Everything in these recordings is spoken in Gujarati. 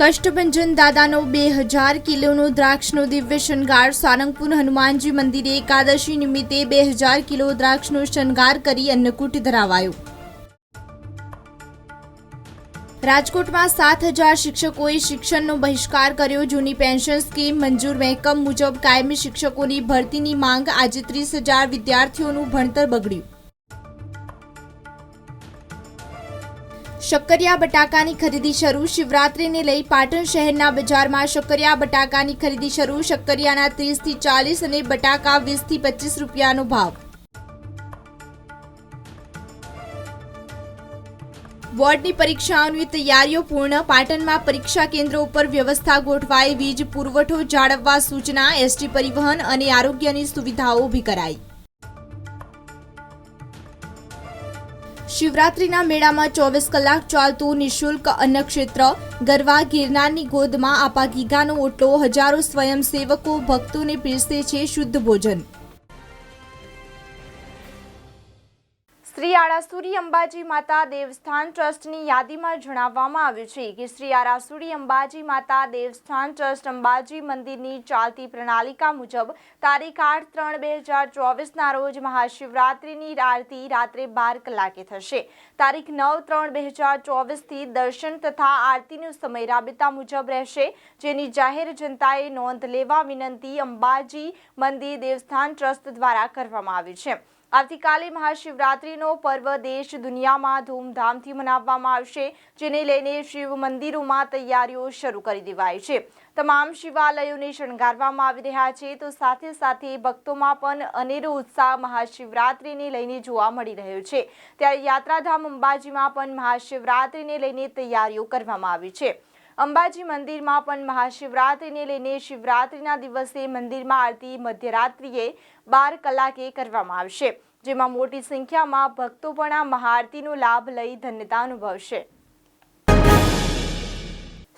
કષ્ટભંજન દાદાનો બે હજાર કિલોનો દ્રાક્ષનો દિવ્ય શણગાર. સારંગપુર હનુમાનજી મંદિરે એકાદશી નિમિત્તે બે હજાર કિલો દ્રાક્ષનો શણગાર કરી અન્નકૂટ ધરાવાયો. રાજકોટમાં સાત હજાર શિક્ષકોએ શિક્ષણનો બહિષ્કાર કર્યો. જૂની પેન્શન સ્કીમ મંજૂર મહેકમ મુજબ કાયમી શિક્ષકોની ભરતીની માંગ આજે ત્રીસ હજાર વિદ્યાર્થીઓનું ભણતર બગડ્યું. શક્કરિયા બટાકાની ખરીદી શરૂ. શિવરાત્રીને લઈ પાટણ શહેરના બજારમાં શક્કરિયા બટાકાની ખરીદી શરૂ. શક્કરિયાના ત્રીસથી ચાલીસ અને બટાકા વીસથી પચીસ રૂપિયાનો ભાવ. બોર્ડની પરીક્ષાઓની તૈયારીઓ પૂર્ણ. પાટણમાં પરીક્ષા કેન્દ્રો ઉપર વ્યવસ્થા ગોઠવાઈ. વીજ પુરવઠો જાળવવા સૂચના, એસટી પરિવહન અને આરોગ્યની સુવિધાઓ ઊભી કરાઈ. શિવરાત્રીના મેળામાં ચોવીસ કલાક ચાલતું નિઃશુલ્ક અન્નક્ષેત્ર, ગરવા, ગિરનારની ગોદમાં આપા ગીગાનો ઓટલો હજારો સ્વયંસેવકો ભક્તોને પીરસે છે શુદ્ધ ભોજન. શ્રી આરાસુરી અંબાજી માતા દેવસ્થાન ટ્રસ્ટની યાદીમાં જણાવવામાં આવ્યું છે કે શ્રી આરાસુરી અંબાજી માતા દેવસ્થાન ટ્રસ્ટ અંબાજી મંદિરની ચાલતી પ્રણાલિકા મુજબ તારીખ આઠ ત્રણ બે હજાર ચોવીસના રોજ મહાશિવરાત્રિની આરતી રાત્રે બાર કલાકે થશે. તારીખ નવ ત્રણ બે હજાર ચોવીસથી દર્શન તથા આરતીનો સમય રાબેતા મુજબ રહેશે, જેની જાહેર જનતાએ નોંધ લેવા વિનંતી અંબાજી મંદિર દેવસ્થાન ટ્રસ્ટ દ્વારા કરવામાં આવી છે. આવતીકાલે મહાશિવરાત્રિનો પર્વ દેશ દુનિયામાં ધૂમધામથી મનાવવામાં આવશે, જેને લઈને શિવ મંદિરોમાં તૈયારીઓ શરૂ કરી દેવાય છે. તમામ શિવાલયોને શણગારવામાં આવી રહ્યા છે, તો સાથે સાથે ભક્તોમાં પણ અનેરો ઉત્સાહ મહાશિવરાત્રીને લઈને જોવા મળી રહ્યો છે. ત્યારે યાત્રાધામ અંબાજીમાં પણ મહાશિવરાત્રિને લઈને તૈયારીઓ કરવામાં આવી છે. અંબાજી મંદિરમાં પણ મહાશિવરાત્રિને લઈને શિવરાત્રિના દિવસે મંદિરમાં આરતી મધ્યરાત્રિએ બાર કલાકે કરવામાં આવશે, જેમાં મોટી સંખ્યામાં ભક્તો પણ આ મહાઆરતીનો લાભ લઈ ધન્યતા અનુભવશે.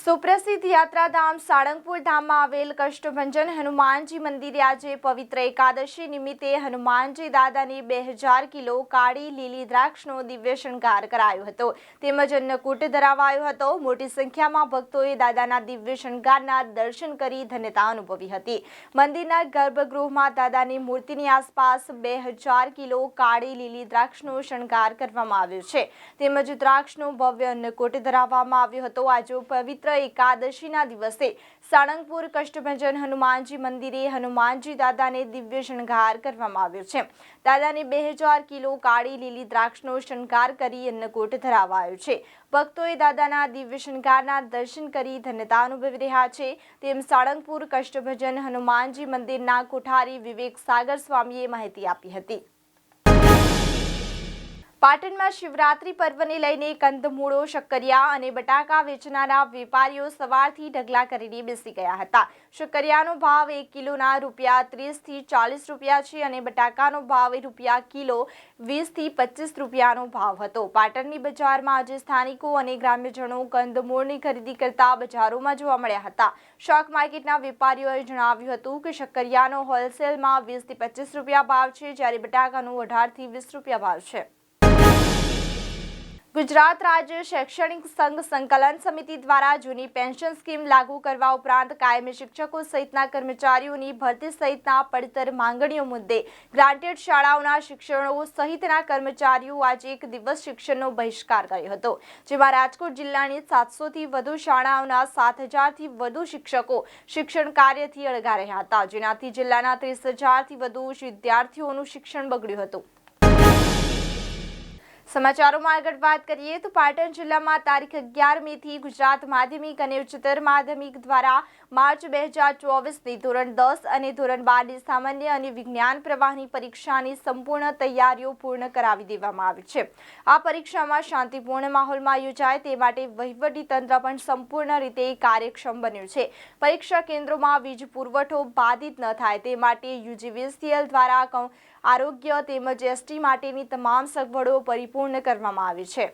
સુપ્રસિદ્ધ યાત્રાધામ સાળંગપુર ધામમાં આવેલ કષ્ટભંજન હનુમાનજી મંદિરે આજે પવિત્ર એકાદશી નિમિત્તે હનુમાનજી દાદાની બે હજાર કિલો કાળી લીલી દ્રાક્ષનો દિવ્ય શણગાર કરાયો હતો. તેમજ અન્નકૂટ ધરાવાયો હતો. મોટી સંખ્યામાં ભક્તોએ દાદાના દિવ્ય શણગારના દર્શન કરી ધન્યતા અનુભવી હતી. મંદિરના ગર્ભગૃહમાં દાદાની મૂર્તિની આસપાસ બે હજાર કિલો કાળી લીલી દ્રાક્ષનો શણગાર કરવામાં આવ્યો છે. તેમજ દ્રાક્ષનો ભવ્ય અન્નકૂટ ધરાવવામાં આવ્યો હતો. આજે પવિત્ર એકાદશીના દિવસે સાળંગપુર કષ્ટભંજન હનુમાનજી મંદિરે હનુમાનજી દાદાને દિવ્ય શણગાર કરવામાં આવ્યો છે. દાદાને બે હજાર કિલો કાળી લીલી દ્રાક્ષનો શણગાર કરી અન્નકૂટ ધરાવાયો છે. ભક્તોએ દાદાના દિવ્ય શણગારના દર્શન કરી ધન્યતા અનુભવી રહ્યા છે. તેમ સાળંગપુર કષ્ટભજન હનુમાનજી મંદિરના કોઠારી વિવેક સાગર સ્વામીએ માહિતી આપી હતી. પાટણમાં શિવરાત્રી પર્વને લઈને કંદમૂળો, શક્કરિયા અને બટાકા વેચનારા વેપારીઓ સવારથી ઢગલા કરીને બેસી ગયા હતા. શક્કરિયાનો ભાવ એક કિલોના રૂપિયા ત્રીસથી ચાલીસ રૂપિયા છે અને બટાકાનો ભાવ રૂપિયા કિલો વીસથી પચીસ રૂપિયાનો ભાવ હતો. પાટણની બજારમાં આજે સ્થાનિકો અને ગ્રામ્યજનો કંદમૂળની ખરીદી કરતા બજારોમાં જોવા મળ્યા હતા. શાક માર્કેટના વેપારીઓએ જણાવ્યું હતું કે શક્કરિયાનો હોલસેલમાં વીસથી પચીસ રૂપિયા ભાવ છે, જ્યારે બટાકાનો અઢારથી વીસ રૂપિયા ભાવ છે. ગુજરાત રાજ્ય શૈક્ષણિક સંઘ સંકલન સમિતિ દ્વારા જૂની પેન્શન સ્કીમ લાગુ કરવા ઉપરાંત કાયમી શિક્ષકો સહિતના કર્મચારીઓની ભરતી સહિતના પડતર માંગણીઓ મુદ્દે ગ્રાન્ટેડ શાળાઓના શિક્ષણો સહિતના કર્મચારીઓ આજે એક દિવસ શિક્ષણનો બહિષ્કાર કર્યો હતો, જેમાં રાજકોટ જિલ્લાની સાતસોથી વધુ શાળાઓના સાત હજારથી વધુ શિક્ષકો શિક્ષણ કાર્યથી અળગા રહ્યા હતા, જેનાથી જિલ્લાના ત્રીસ હજારથી વધુ વિદ્યાર્થીઓનું શિક્ષણ બગડ્યું હતું. સમાચારોમાં આગળ વાત કરીએ તો પાટણ જિલ્લામાં તારીખ અગિયાર મેથી ગુજરાત માધ્યમિક અને ઉચ્ચતર માધ્યમિક દ્વારા માર્ચ બે હજાર ચોવીસની ધોરણ દસ અને ધોરણ બારની સામાન્ય અને વિજ્ઞાન પ્રવાહની પરીક્ષાની સંપૂર્ણ તૈયારીઓ પૂર્ણ કરાવી દેવામાં આવી છે. આ પરીક્ષામાં શાંતિપૂર્ણ માહોલમાં યોજાય તે માટે વહીવટી તંત્ર પણ સંપૂર્ણ રીતે કાર્યક્ષમ બન્યું છે. પરીક્ષા કેન્દ્રોમાં વીજ પુરવઠો બાધિત ન થાય તે માટે યુજીવીસીએલ દ્વારા આરોગ્ય તેમજ એસટી માટેની તમામ સગવડો પરિપૂર્ણ કરવામાં આવી છે.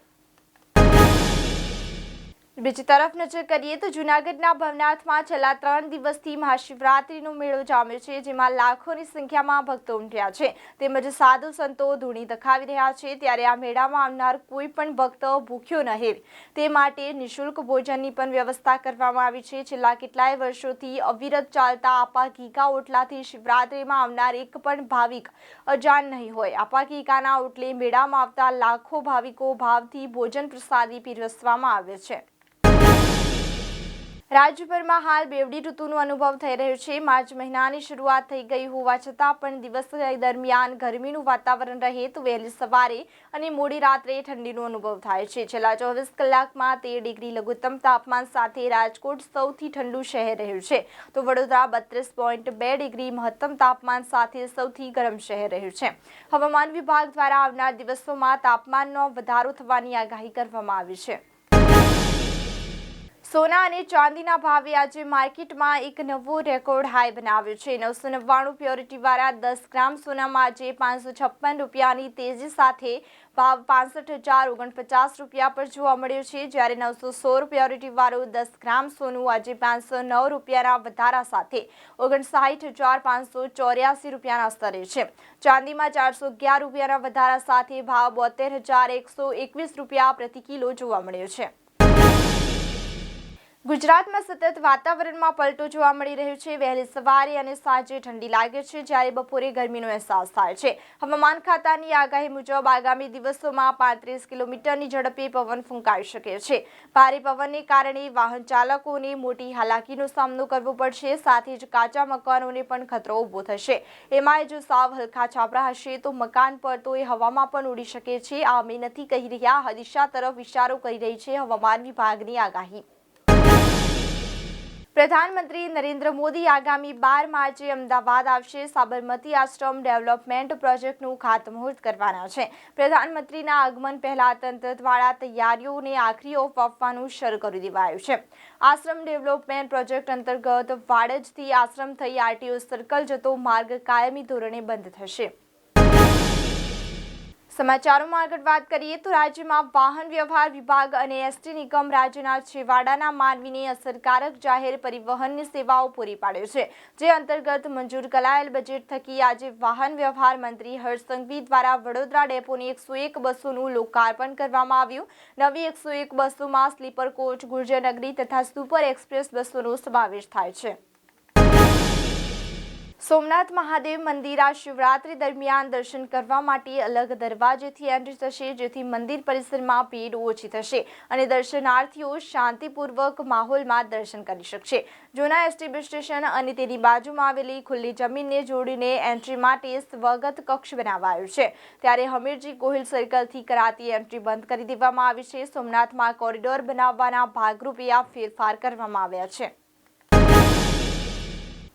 બીજી તરફ નજર કરીએ તો જૂનાગઢના ભવનાથમાં છેલ્લા ત્રણ દિવસથી મહાશિવરાત્રિનો મેળો જામ્યો છે, જેમાં લાખોની સંખ્યામાં ભક્તો ઉમટ્યા છે. તેમજ સાધુ સંતો ધૂણી દખાવી રહ્યા છે, ત્યારે આ મેળામાં આવનાર કોઈ પણ ભક્ત ભૂખ્યો ન તે માટે નિઃશુલ્ક ભોજનની પણ વ્યવસ્થા કરવામાં આવી છે. છેલ્લા કેટલાય વર્ષોથી અવિરત ચાલતા આપા ઘીકા ઓટલાથી શિવરાત્રિમાં આવનાર એક પણ ભાવિક અજાણ નહીં હોય. આપા ઘીકાના ઓટલે મેળામાં આવતા લાખો ભાવિકો ભાવથી ભોજન પ્રસાદી પીરસવામાં આવે છે. રાજ્યભરમાં હાલ બેવડી ઋતુનો અનુભવ થઈ રહ્યો છે. માર્ચ મહિનાની શરૂઆત થઈ ગઈ હોવા છતાં પણ દિવસ દરમિયાન ગરમીનું વાતાવરણ રહે તો વહેલી સવારે અને મોડી રાત્રે ઠંડીનો અનુભવ થાય છે. છેલ્લા ચોવીસ કલાકમાં તેર ડિગ્રી લઘુત્તમ તાપમાન સાથે રાજકોટ સૌથી ઠંડુ શહેર રહ્યું છે. તો વડોદરા બત્રીસ પોઈન્ટ બે ડિગ્રી મહત્તમ તાપમાન સાથે સૌથી ગરમ શહેર રહ્યું છે. હવામાન વિભાગ દ્વારા આવનાર દિવસોમાં તાપમાનનો વધારો થવાની આગાહી કરવામાં આવી છે. સોના અને ચાંદીના ભાવે આજે માર્કેટમાં એક નવો રેકોર્ડ હાઈ બનાવ્યો છે. નવસો નવ્વાણું પ્યોરિટીવાળા દસ ગ્રામ સોનામાં આજે પાંચસો છપ્પન રૂપિયાની તેજી સાથે ભાવ પાસઠ હજાર ઓગણપચાસ રૂપિયા પર જોવા મળ્યો છે. જ્યારે નવસો સોળ પ્યોરિટીવાળું દસ ગ્રામ સોનું આજે પાંચસો નવ રૂપિયાના વધારા સાથે ઓગણસાઠ હજાર પાંચસો ચોર્યાસી રૂપિયાના સ્તરે છે. ચાંદીમાં ચારસો અગિયાર રૂપિયાના વધારા સાથે ભાવ બોતેર હજાર એકસો એકવીસ રૂપિયા પ્રતિ કિલો જોવા મળ્યો છે. ગુજરાતમાં સતત વાતાવરણમાં પલટો જોવા મળી રહ્યો છે. વહેલી સવારે અને સાંજે ઠંડી લાગે છે, જ્યારે બપોરે ગરમીનો અહેસાસ થાય છે. હવામાન ખાતાની આગાહી મુજબ આગામી દિવસોમાં પાંત્રીસ કિલોમીટરની ઝડપે પવન ફૂંકાઈ શકે છે. ભારે પવનને કારણે વાહન ચાલકોને મોટી હાલાકીનો સામનો કરવો પડશે, સાથે જ કાચા મકાનોને પણ ખતરો ઊભો થશે. એમાંય જો સાવ હલકા છાપરા હશે, તો મકાન પર તો એ હવામાં પણ ઉડી શકે છે. આ અમે નથી કહી રહ્યા દિશા તરફ ઇશારો કરી રહી છે હવામાન વિભાગની આગાહી. પ્રધાનમંત્રી નરેન્દ્ર મોદી આગામી બાર માર્ચે અમદાવાદ આવશે. સાબરમતી આશ્રમ ડેવલપમેન્ટ પ્રોજેક્ટનું ખાતમુહૂર્ત કરવાના છે. પ્રધાનમંત્રીના આગમન પહેલા તંત્ર દ્વારા તૈયારીઓને આખરી ઓફ આપવાનું શરૂ કરી દેવાયું છે. આશ્રમ ડેવલપમેન્ટ પ્રોજેક્ટ અંતર્ગત વાડજથી આશ્રમ થઈ આરટીઓ સર્કલ જતો માર્ગ કાયમી ધોરણે બંધ થશે. સમાચારોમાં આગળ વાત કરીએ તો રાજ્યમાં વાહન વ્યવહાર વિભાગ અને એસટી નિગમ રાજ્યના છેવાડાના માનવીને અસરકારક જાહેર પરિવહનની સેવાઓ પૂરી પાડે છે, જે અંતર્ગત મંજૂર કરાયેલ બજેટ થકી આજે વાહન વ્યવહાર મંત્રી હર્ષ દ્વારા વડોદરા ડેપોની એકસો એક બસોનું લોકાર્પણ કરવામાં આવ્યું. નવી એકસો એક બસોમાં સ્લીપર કોચ ગુર્જરનગરી તથા સુપર એક્સપ્રેસ બસોનો સમાવેશ થાય છે. સોમનાથ મહાદેવ મંદિર શિવરાત્રી દરમિયાન દર્શન કરવા માટે અલગ દરવાજેથી એન્ટ્રી થશે, જેથી મંદિર પરિસરમાં ભીડ ઓછી થશે અને દર્શનાર્થીઓ શાંતિપૂર્વક માહોલમાં દર્શન કરી શકશે. જૂના એસટી સ્ટેશન અને તેની બાજુમાં આવેલી ખુલ્લી જમીનને જોડીને એન્ટ્રી માટે સ્વગત કક્ષ બનાવાયો છે. ત્યારે હમીરજી ગોહિલ સર્કલથી કરાતી એન્ટ્રી બંધ કરી દેવામાં આવી છે. સોમનાથમાં કોરિડોર બનાવવાના ભાગરૂપે આ ફેરફાર કરવામાં આવ્યા છે.